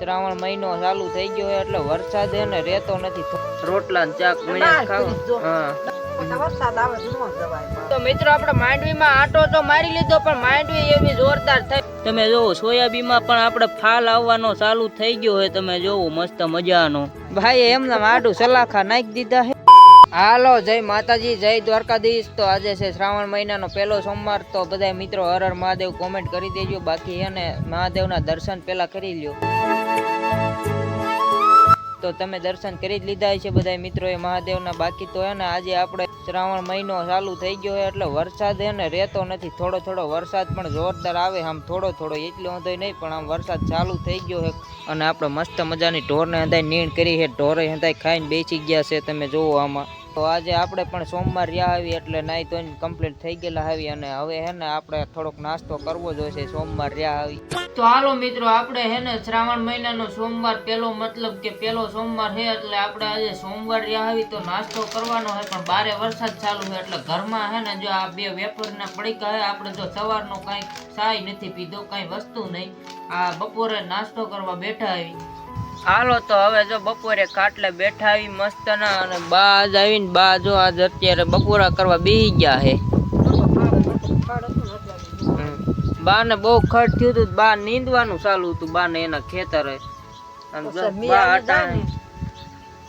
શ્રાવણ મહિનો ચાલુ થઈ ગયો એટલે વરસાદ એને રહેતો નથી. રોટલા ને ચાક મળ્યા ખાવ. હા. તો મિત્રો આપણે માંડવીમાં આટો તો મારી લીધો પણ માંડવી એવી જોરદાર થઈ. તમે જોવો સોયાબીનમાં પણ આપણે ફાલ આવવાનો ચાલુ થઈ ગયો હોય તમે જોવો મસ્ત મજાનો. ભાઈ એમને આડું સલાખા નાખી દીધા હે હાલો જય માતાજી જય દ્વારકાધીશ. તો આજે છે શ્રાવણ મહિનાનો પહેલો સોમવાર તો બધા મિત્રો હર હર મહાદેવ કોમેન્ટ કરી દેજો. બાકી એને મહાદેવના દર્શન પહેલા કરી લ્યો. તો તમે દર્શન કરી જ લીધા છે બધા મિત્રોએ, મહાદેવના બાકી તો હે ને આજે આપણે શ્રાવણ મહિનો ચાલુ થઈ ગયો છે એટલે વરસાદ હે ને રહેતો નથી. થોડો થોડો વરસાદ પણ જોરદાર આવે, આમ થોડો થોડો એટલો વાંધો નહીં, પણ આમ વરસાદ ચાલુ થઈ ગયો છે અને આપણે મસ્ત મજાની ઢોરને હંધાઈ નીણ કરી છે ઢોરે હંધાઈ ખાઈને બેસી ગયા છે, તમે જોવો આમાં. તો આજે આપણે પણ સોમવાર રહ્યા આવી એટલે નાઈ તો કમ્પ્લીટ થઈ ગયેલા આવી અને હવે હે ને આપણે થોડોક નાસ્તો કરવો જોઈશે સોમવાર રહ્યા આવી. તો હાલો મિત્રો, આપણે હે ને શ્રાવણ મહિનાનો સોમવાર પેલો મતલબ કે પેલો સોમવાર છે એટલે આપણે આજે સોમવાર રહ્યા આવી તો નાસ્તો કરવાનો છે પણ બારે વરસાદ ચાલુ છે એટલે ઘરમાં હે ને જો આ બે વેપારના પડીકા હે, આપણે જો સવારનો કાંઈ ચાય નથી પીધો, કાંઈ વસ્તુ નહીં. આ બપોરે નાસ્તો કરવા બેઠા આવી. હાલો તો હવે જો બપોરે ખાટલે બેઠા આવી મસ્ત ના અને બા આજ આવીને બા જો આજ અત્યારે બપોરા કરવા બેહી ગયા હે. બા ને બહુ ખર્ચ થયું હતું બા નીંદવાનું ચાલુ હતું બા ને એના ખેતરે.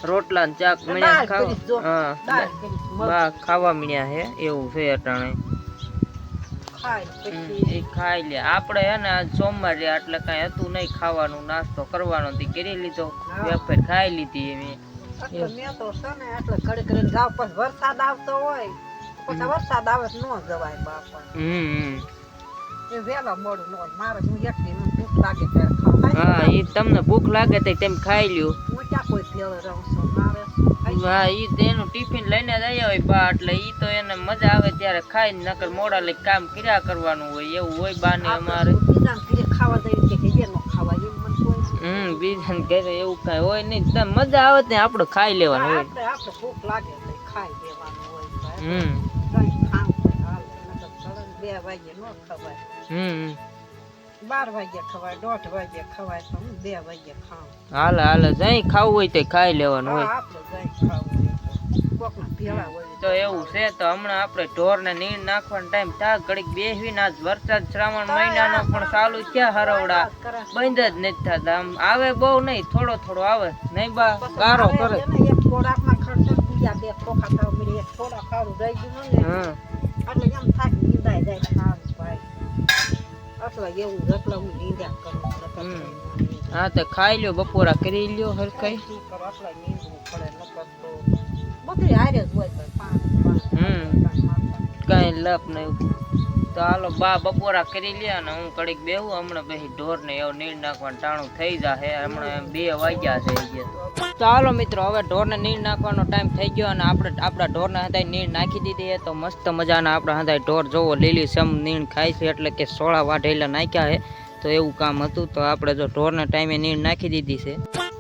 રોટલા ને ચાક મળ્યા ખાવા હા બા ખાવા મળ્યા હે એવું છે અટાણે. એ ખાઈ લે. આપણે હે ને સોમવાર રહ્યા એટલે કઈ હતું નહીં ખાવાનું નાસ્તો કરવાનો તે કરી લીધો. વેફર ખાઈ લીધી એવી. મેં તો છે ને એટલે ઘડી ઘડી જાવ પછી વરસાદ આવતો હોય પછી વરસાદ આવે તો ન જવાય બાપા. હમ એ વેલા મોડું ન મારે હું એકલી ભૂખ લાગે ત્યારે હા એ તમને ભૂખ લાગે તો તેમ ખાઈ લ્યો. હું ક્યાં કોઈ પેલે રહું છું મારે હા ઈ તો એનું ટિફિન લઈને જ આવ્યા હોય બા એટલે ઈ તો એને મજા આવે ત્યારે ખાઈ નકર મોડા લઈ કામ કર્યા કરવાનું હોય એવું હોય બા ને અમારે. ખાવા દઈએ કે ખાવા મને કોઈ બીજાને ઘરે એવું કઈ હોય નહીં તમે મજા આવે ત્યાં આપણે ખાઈ લેવાનું હોય. આપણે આપણે ભૂખ લાગે તો ખાઈ દેવાનું હોય હમ. બે વાગે ન ખવાય. હમ. બાર વાગે ખવાય દોઢ વાગે ખવાય તો હું બે વાગે ખાઉં. હાલે હાલે જઈ ખાવું હોય તો ખાઈ લેવાનું હોય. હા આપણે જઈ ખાવું હોય તો. કોકના ભેળા હોય તો. એવું છે તો હમણાં આપણે ઢોરને નીણ નાખવાનો ટાઈમ થાય ઘડીક વરસાદ શ્રાવણ મહિનાનો પણ ચાલુ ક્યાં હરવડા. બંધ જ નથી થતા. આમ આવે બહુ નહીં થોડો થોડો આવે. નહીં બા ગારો કરે. ને એક એવું જ એટલે હું નીંદ્યા કરું નીંદું. હા તો ખાઈ લ્યો બપોરા કરી લ્યો હરખાઈ શું કરો એટલે નીંદવું પડે નકર તો બધી હારે જ હોય હમ. કાંઈ લપ નહીં તો હાલો બા બપોરા કરી લે અને હું કડીક બેહું. હમણાં પછી ઢોર ને એવું નીર નાખવાનું ટાણું થઈ જાહે. હમણાં બે વાગ્યા છે તો. હાલો મિત્રો, હવે ઢોરને નીર નાખવાનો ટાઈમ થઈ ગયો અને આપણે, આપણા ઢોરને હંધાઈ નીર નાખી દીધી તો મસ્ત મજાના આપણા હંધાઈ ઢોર જોવો, લીલી સમ નીર ખાય છે એટલે કે સોળા વાઢેલા નાખ્યા છે. તો એવું કામ હતું. તો આપણે જો ઢોરના ટાઈમે નીર નાખી દીધી છે.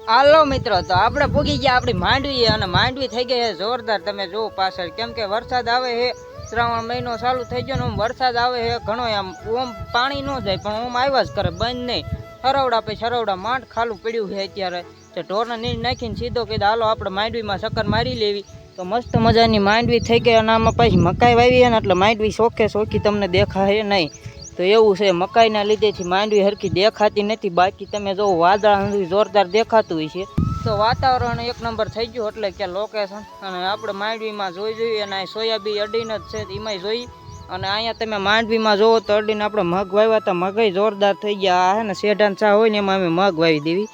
હાલો મિત્રો, તો આપણે પૂગી ગયા આપણી માંડવી અને માંડવી થઈ ગઈ છે. જોરદાર તમે જુઓ પાછળ કેમ કે વરસાદ આવે છે. શ્રાવણ મહિનો ચાલુ થઈ ગયો ને વરસાદ આવે છે ઘણો આમ, ઓમ પાણી ન જાય, પણ ઓમ આવ્યા જ કરે, બંધ નહીં. હરવડા પછી હરવડા માંડ ખાલું પડ્યું છે અત્યારે. તો ઢોરને નીર નાખીને સીધો કીધું, હાલો, આપણે માંડવીમાં ચક્કર મારી લેવી. તો મસ્ત મજાની માંડવી થઈ ગઈ અને આમાં પછી મકાઈ વાવી ને એટલે માંડવી શોખે શોખી તમને દેખાય નહીં. તો એવું છે, મકાઈના લીધેથી માંડવી હરખી દેખાતી નથી. બાકી તમે જો વાદળા જોરદાર દેખાતું હોય છે. તો વાતાવરણ એક નંબર થઈ ગયું એટલે કે લોકેશન અને આપણે માંડવીમાં જોઈ જોઈએ અને સોયાબી અડીને જ છે, એમાંય જોઈ. અને અહીંયા તમે માંડવીમાં જોવો તો અડીને આપણે મગ વાવ્યા હતા. મગય જોરદાર થઈ ગયા. હે ને શેઢાન છા હોય ને એમાં અમે મગ વાવી દેવી.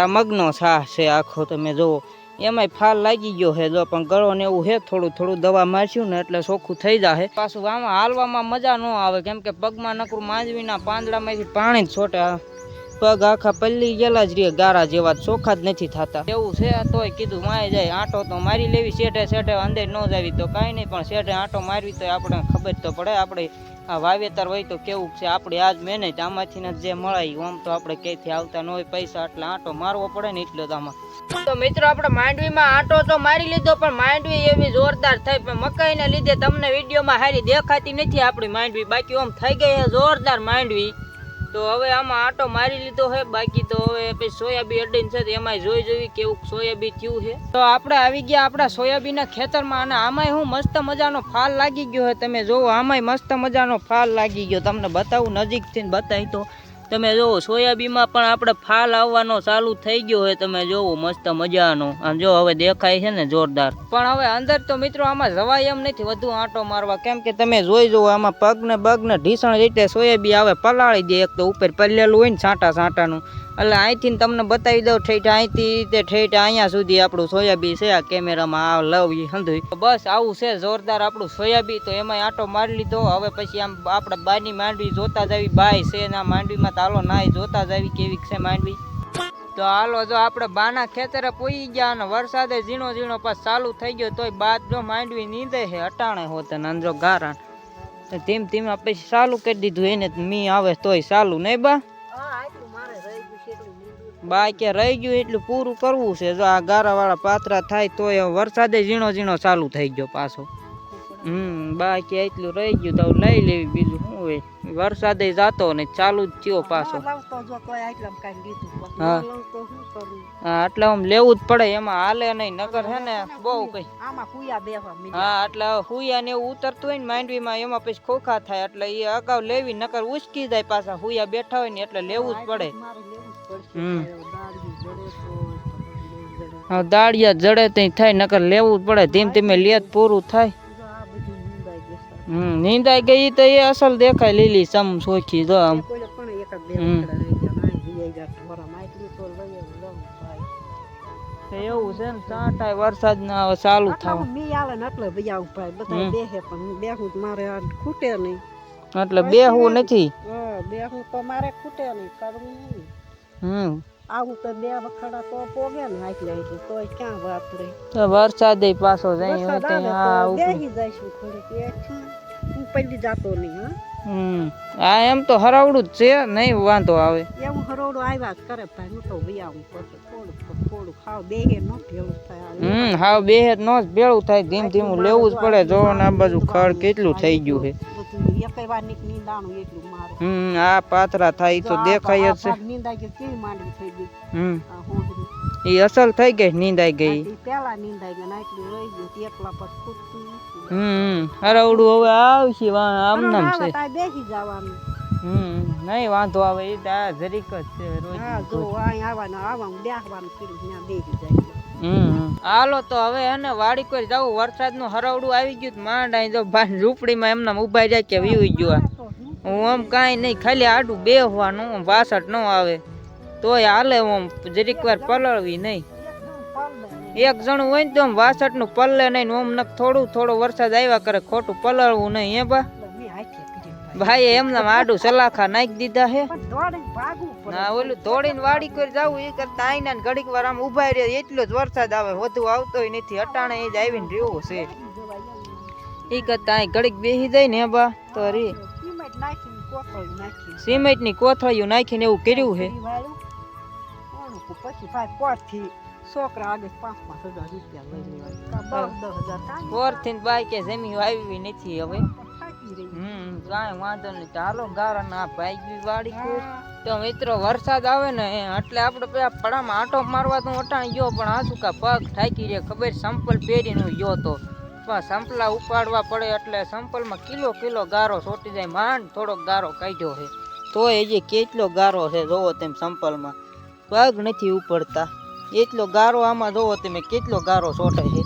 આ મગનો છા છે આખો, તમે જોવો. એમાંય ફાલ લાગી ગયો છે જો, પણ ગળો ને એવું છે થોડું થોડું દવા મારશું ને એટલે ચોખ્ખું થઈ જાય પાછું આમાં હાલવામાં મજા ન આવે, કેમ કે પગમાં નકરું માંડવીના પાંદડામાંથી પાણી જ છોટે. પગ આખા પલ્લી ગયેલા જ રે ગારા જેવા ચોખા જ નથી થતા. એવું છે તોય કીધું માય જાય, આંટો તો મારી લેવી, શેઠે શેઠે અંદર ન જાવી તો કાંઈ નહીં, પણ શેઠે આંટો મારવી તો આપણે ખબર તો પડે, આપણે આ વાવેતર હોય તો કેવું છે, આપણે આજ મહેનત આમાંથી જે મળાય, આમ તો આપણે ક્યાંયથી આવતા ન હોય પૈસા, એટલે આંટો મારવો પડે ને એટલો જ આમાં. તો મિત્રો, આપણે માંડવીમાં આંટો તો મારી લીધો, પણ માંડવી એવી જોરદાર થઈ, પણ મકાઈને લીધે તમને વિડીયોમાં હારી દેખાતી નથી આપણી માંડવી, બાકી આમ થઈ ગઈ જોરદાર માંડવી. તો હવે આમાં આટો મારી લીધો છે બાકી તો હવે પછી સોયાબીન અડીને છે એમાંય જોઈ જોઈ કેવું સોયાબીન થયું છે તો આપણે આવી ગયા આપણા સોયાબીના ખેતરમાં અને આમાંય હું મસ્ત મજાનો ફાલ લાગી ગયો છે તમે જોવો, આમાંય મસ્ત મજાનો ફાલ લાગી ગયો. તમને બતાવું, નજીકથી બતાવી તો તમે જોવો સોયાબીનમાં પણ આપણે ફાલ આવવાનો ચાલુ થઈ ગયો હોય, તમે જોવો મસ્ત મજાનો. આમ જો હવે દેખાય છે ને જોરદાર. પણ હવે અંદર તો મિત્રો આમાં જવાય એમ નથી, વધુ આંટો મારવા. કેમ કે તમે જોઈ જુઓ, આમાં પગને બગને ઢીસણ રીતે સોયાબી આવે, પલાળી દે એક તો ઉપર પલેલું હોય ને, છાંટા છાંટાનું. એટલે અહીંથી તમને બતાવી દઉં, ઠેઠ અહીંથી તે ઠેઠ અહીંયા સુધી આપણું સોયાબી છે, આ કેમેરામાં આ લવ હંધુય બસ આવું છે જોરદાર આપણું સોયાબી તો એમાં આટો મારી લીધો. હવે પછી આમ આપણે બાની માંડવી જોતા જ આવી બાય છે ના માંડવીમાં, તો હાલો નાય જોતા જ આવી કેવી છે માંડવી. તો હાલો જો આપણે બાના ખેતરે પોઈ ગયા અને વરસાદે ઝીણો ઝીણો પાસ ચાલુ થઈ ગયો, તોય બાદ જો માંડવી નીંદે છે, અટાણે હોત ને અંદરો ગારણ. ધીમ ધીમે પછી ચાલુ કરી દીધું, એને મી આવે તોય ચાલુ, નહીં બા? એટલું નીંદવું બા કે રહી ગયું એટલું પૂરું કરવું છે. જો આ ગારાવાળા પાત્રા થાય તો એ વરસાદે ઝીણો ઝીણો ચાલુ થઈ ગયો પાછો. હમ બાકી એટલું રહી ગયું તો લઈ લેવી બીજું શું હોય. વરસાદે જાતો ને ચાલુ જ થયો પાછો. હા. હા એટલે આમ લેવું જ પડે. એમાં હાલે નહીં નગર છે ને બહુ કઈ. હા એટલે હુયા ને એવું ઉતરતું હોય ને માંડવીમાં એમાં પછી ખોખા થાય. એટલે એ અગાઉ લેવી નકર ઉચકી જાય પાછા. હુયા બેઠા હોય ને એટલે લેવું જ પડે. મારે લેવું જ પડશે હમ. દાળિયું જડે તો જડે. હવે દાળિયા જડે ત્યાં થાય નકર લેવું જ પડે ધીમે ધીમે લેત પૂરું થાય જો આ બધી નીંદાઈ જશે. હમ નીંદાઈ ગઈ તો એ અસલ દેખાય લીલી સમ સોખી જો આમ કોઈને પણ એકાદ બે હમ. વખડા રહી ગયા. નાય જીવાઈ ગયા ઢોરામાં. એટલું તો લઈ આવું, લઉં ભાઈ. તો એવું છે ને સાંટાય વરસાદ ના હવે ચાલુ થાય આટલામાં મી આવે ને એટલે ભઈ આવું ભાઈ. બધા હમ. બેસે પણ હું બેહું તો મારે આ ખૂટે નહીં. એટલે બેહવું નથી હા, બેહું તો મારે ખૂટે નહીં. કરવું નહીં. હમ આવું તો બે વખડા તો પોગે ને આટલે આટલે. તોય ક્યાં વાત રહી. તો વરસાદ વાસો જાય વરસાદ હોય આવે ત્યાં આ તો ઉપર. બેસી જઈશું ઘડીક. એ છું. હું પડી જાતો નહીં હા હમ આ એમ તો હરાવડું જ છે નહીં વાંધો આવે એવું હરોડું આવ્યા જ કરે ભાઈ હું તો વૈયાવું પછી થોડુંક પછી થોડું ખાવ બેહે ન ભેળું થાય આ હમ હાવ બે જ નો જ ભેળું થાય ધીમ ધીમું લેવું જ પડે જો ને આ બાજુ ખડ કેટલું થઈ ગયું છે બધું એકેય વાર નીક નીંદાણું એટલું મારે હમ આ પાથરા થાય તો દેખાય જ છે. હમ. એ અસલ થઈ ગઈ નીંદાઈ ગઈ. પેલા નીંદાઈ ગઈ ને રહી ગયું એકલા પછી હમ હરવડું હવે આવશે આમ નામ છે. બેસી જવાનું. હમ નહીં વાંધો આવે એ આ જરીક જ છે રોજ હા જો અહીં આવવાનું આવવાનું બેસવાનું કર્યું ત્યાં બેસી જાય. હમ હાલો તો હવે એને વાડી કોઈ જવું વરસાદનું હરાવડું આવી ગયું માંડ અહીં જો બહાર ઝૂંપડીમાં એમના ઊભા જાય કે વીવી ગયો હું આમ કાંઈ નહીં, ખાલી આડું બેહવાનું વાસટ ન આવે તોય હાલે આમ જરીક વાર પલળવી નહીં. એક જણું હોય ને તો આમ વાસટનું પલળે નહીં ને ઓમ નક થોડું, થોડો વરસાદ આવ્યા કરે, ખોટું પલળવું નહીં, હે બા ભાઈ. એમને આડું સલાખા નાખી દીધા હે. ના, ઓલું દોડીને વાડી કરી જવું એ કરતા આઈના ને ઘડીક વાર આમ ઊભા રહે, એટલો જ વરસાદ આવે, વધુ આવતોય નથી, અટાણે એ જ આવીને રહ્યો છે એ કરતા અહીં ઘડીક બેસી જાય ને બા તો રે નાખીને કોથળીયું નાખી. સિમેન્ટની કોથળીઓ નાખીને એવું કર્યું છે પછી છોકરા આગળ પાંચ પાંચ હજાર રૂપિયા લઈ. દસ હજાર જમી આવી નથી હવે. હમ કાંઈ વાંધો નહીં. ચાલો ગારા ના ભાઈ વાળી કોઈ તો મિત્રો વરસાદ આવે ને એટલે આપણે પેલા પડામાં આંટો મારવા તો અટાણ ગયો પણ આ શું કા પગ ઠાકી રે ખબર સંપલ પહેરીને ગયો તો પણ સંપલા ઉપાડવા પડે એટલે સંપલમાં કિલો કિલો ગારો સોટી જાય. માંડ થોડોક ગારો કાઢ્યો છે. તોય જે કેટલો ગારો છે જોવો તેમ સંપલમાં. પગ નથી ઉપડતા. એટલો ગારો આમાં જોવો તમે કેટલો ગારો સોટે છે.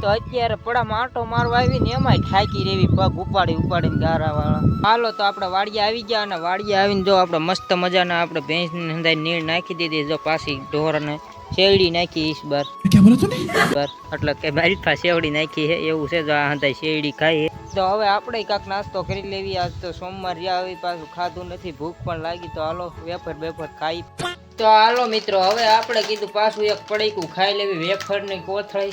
તો અત્યારે પડામાં આંટો મારવા આવીને એમાંય ઠાકી રેવી પગ ઉપાડી ઉપાડીને ગારાવાળા. હાલો તો આપણે વાડીએ આવી ગયા અને વાડીએ આવીને જો આપણે મસ્ત મજાના આપણે ભેંસને હંધાઈ નીર નાખી દીધી જો પાછી ઢોરને શેરડી નાખી ઈસ બાર. બાર. એટલે કે બારીફા શેવડી નાખી છે એવું છે જો આ શેરડી ખાઈ તો હવે આપણે કાંક નાસ્તો કરી લેવી આજ તો સોમવાર રહ્યા આવી પાછું ખાધું નથી ભૂખ પણ લાગી તો હાલો વેફર બેફર ખાઈ. તો હાલો મિત્રો હવે આપણે કીધું પાછું એક પડીકું ખાઈ લેવી વેફરની કોથળી.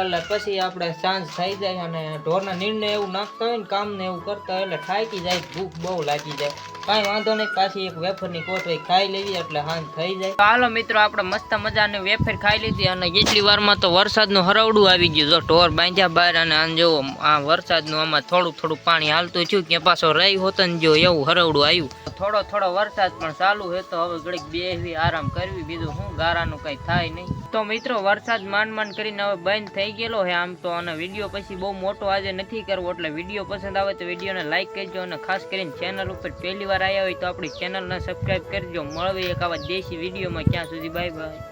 એટલે પછી આપણે સાંજ થઈ જાય અને ઢોરના નિર્ણય એવું નાખતા હોય ને કામ ને એવું કરતા હોય એટલે થાકી જાય ભૂખ બહુ લાગી જાય. કાંઈ વાંધો નહીં, પાછી એક વેફરની કોથળી ખાઈ લેવી, એટલે હાન થઈ જાય. તો હાલો મિત્રો, આપણે મસ્ત મજાની વેફર ખાઈ લીધી અને એટલી વારમાં તો વરસાદનું હરવડું આવી ગયું. જો ઢોર બાંધ્યા બહાર અને આમ જો, આ વરસાદનું આમાં થોડું થોડું પાણી હાલતું થયું કે પાછો રહી હોતો ને જો એવું હરવડું આવ્યું. થોડો થોડો વરસાદ પણ ચાલુ છે, તો હવે ઘડીક બેસવી આરામ કરવી. બીજું શું, ગારાનું કઈ થાય નહીં. તો મિત્રો, વરસાદ માંડ માંડ કરીને હવે બંધ થઈ ગયેલો છે આમ તો, અને વીડિયો પછી બહુ મોટો આજે નથી કરવો, એટલે વીડિયો પસંદ આવે તો વિડીયોને લાઇક કરજો અને ખાસ કરીને ચેનલ ઉપર પહેલી વાર આવ્યા હોય તો આપણી ચેનલને સબસ્ક્રાઈબ કરજો. મળવી એક આવા દેશી વિડીયોમાં ક્યાં સુધી બાય બાય